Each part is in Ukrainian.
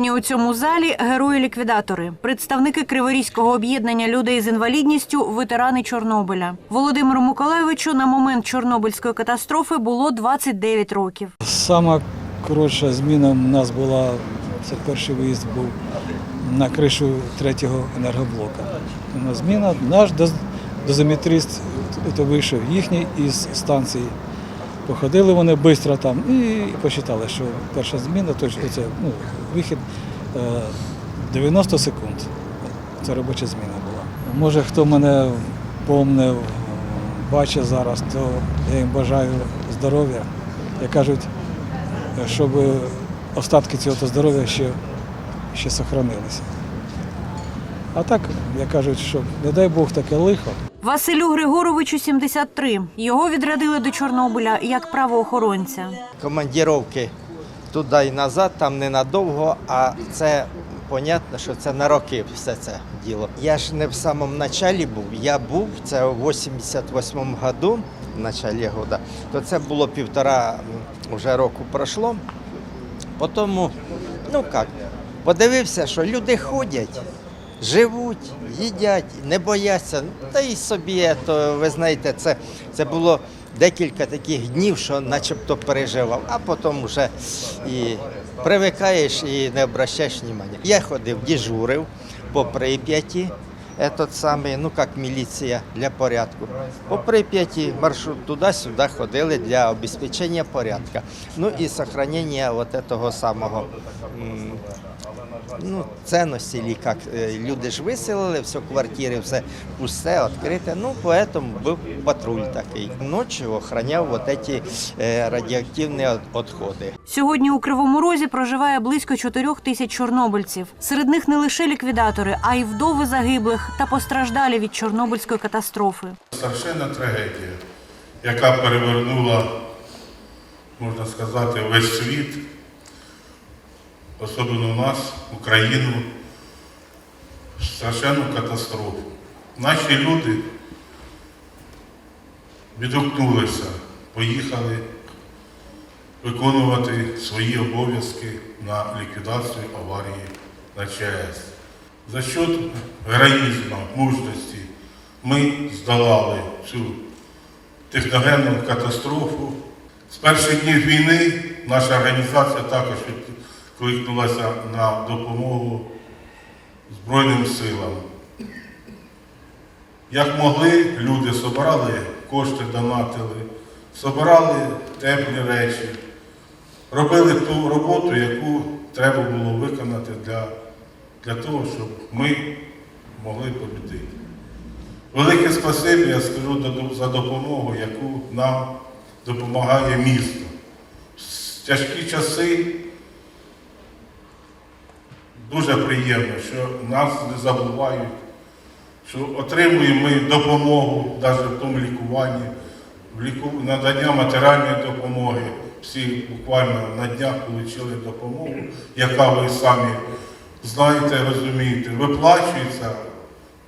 Сьогодні у цьому залі герої-ліквідатори, представники Криворізького об'єднання людей з інвалідністю, ветерани Чорнобиля. Володимиру Миколайовичу на момент Чорнобильської катастрофи було 29 років. Сама коротша зміна в нас була, це перший виїзд був на кришу третього енергоблока. Зміна, наш доз- дозиметрист то вийшов їхній із станції. Походили вони швидко там і посчитали, що перша зміна, тобто оце, ну, вихід е, 90 секунд. Це робоча зміна була. Може, хто мене помнив, бачить зараз, то я їм бажаю здоров'я. Як кажуть, щоб остатки цього здоров'я ще, ще сохранилися. А так, як кажуть, що не дай Бог таке лихо. Василю Григоровичу 73. Його відрядили до Чорнобиля як правоохоронця. командіровки туди і назад, там ненадовго, а це понятно, що це на роки все це діло. Я ж не в самому началі був. Я був це у 88-му году, в началі года, то це було півтора вже року пройшло. Потім, ну як, подивився, що люди ходять. Живуть, їдять, не бояться. Та й собі, то ви знаєте, це, це було декілька таких днів, що начебто переживав, а потім вже і привикаєш і не обращаєш внимання. Я ходив, дежурив по Прип'яті, этот самий, ну як міліція для порядку. По Прип'яті маршрут туди-сюди ходили для обезпечення порядку. Ну і сохранення вот этого самого ну, ценності, или як е, люди ж виселили, все квартири, все пусте, відкрите. Ну, поэтому був патруль такий. Ночі охраняв вот эти е, радіоактивні відходи. Сьогодні у Кривому Розі проживає близько 4 тисяч чорнобильців. Серед них не лише ліквідатори, а й вдови загиблих та постраждалі від Чорнобильської катастрофи. Страшенна трагедія, яка перевернула, можна сказати, весь світ, особливо нас, Україну, страшенну катастрофу. Наші люди відгукнулися, поїхали виконувати свої обов'язки на ліквідацію аварії на ЧАЕС. За що героїзму, мужності ми здолали цю техногенну катастрофу. З перших днів війни наша організація також відкликнулася на допомогу Збройним силам. Як могли, люди собирали кошти, донатили, собирали теплі речі, робили ту роботу, яку треба було виконати для, для того, щоб ми могли побідити. Велике спасибі я скажу за допомогу, яку нам допомагає місто. В тяжкі часи дуже приємно, що нас не забувають, що отримуємо ми допомогу навіть в тому лікуванні, надання матеріальної допомоги. Всі буквально на днях отримали допомогу, яка ви самі знаєте, розумієте, виплачується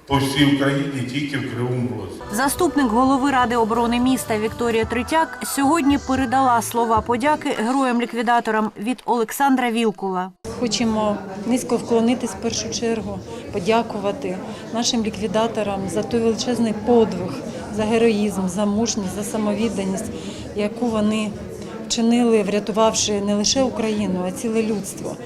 по всій Україні тільки в Кривому Розі. Заступник голови ради оборони міста Вікторія Третяк сьогодні передала слова подяки героям-ліквідаторам від Олександра Вілкула. Хочемо низько вклонитись в першу чергу, подякувати нашим ліквідаторам за той величезний подвиг, за героїзм, за мужність, за самовідданість, яку вони вчинили, врятувавши не лише Україну, а ціле людство.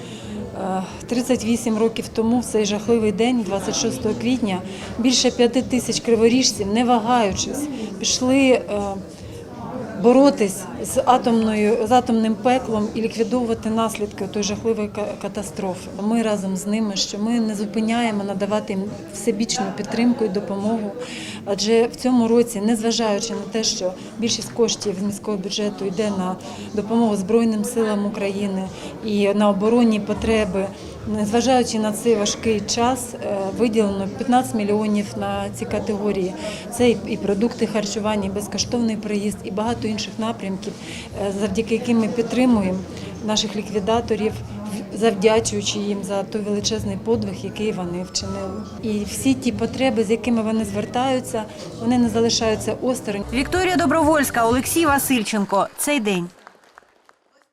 Е, 38 років тому, в цей жахливий день, 26 квітня, більше п'яти тисяч криворіжців, не вагаючись, пішли е, боротись з атомною з атомним пеклом і ліквідовувати наслідки тої жахливої ка- катастрофи. Ми разом з ними, що ми не зупиняємо надавати їм всебічну підтримку і допомогу. Адже в цьому році, незважаючи на те, що більшість коштів з міського бюджету йде на допомогу Збройним силам України і на оборонні потреби. Незважаючи на цей важкий час, е, виділено 15 мільйонів на ці категорії. Це і- продукти харчування, і безкоштовний приїзд, і багато інших напрямків, е, завдяки яким ми підтримуємо наших ліквідаторів, завдячуючи їм за той величезний подвиг, який вони вчинили. І всі ті потреби, з якими вони звертаються, вони не залишаються осторонь. Вікторія Добровольська, Олексій Васильченко. Цей день.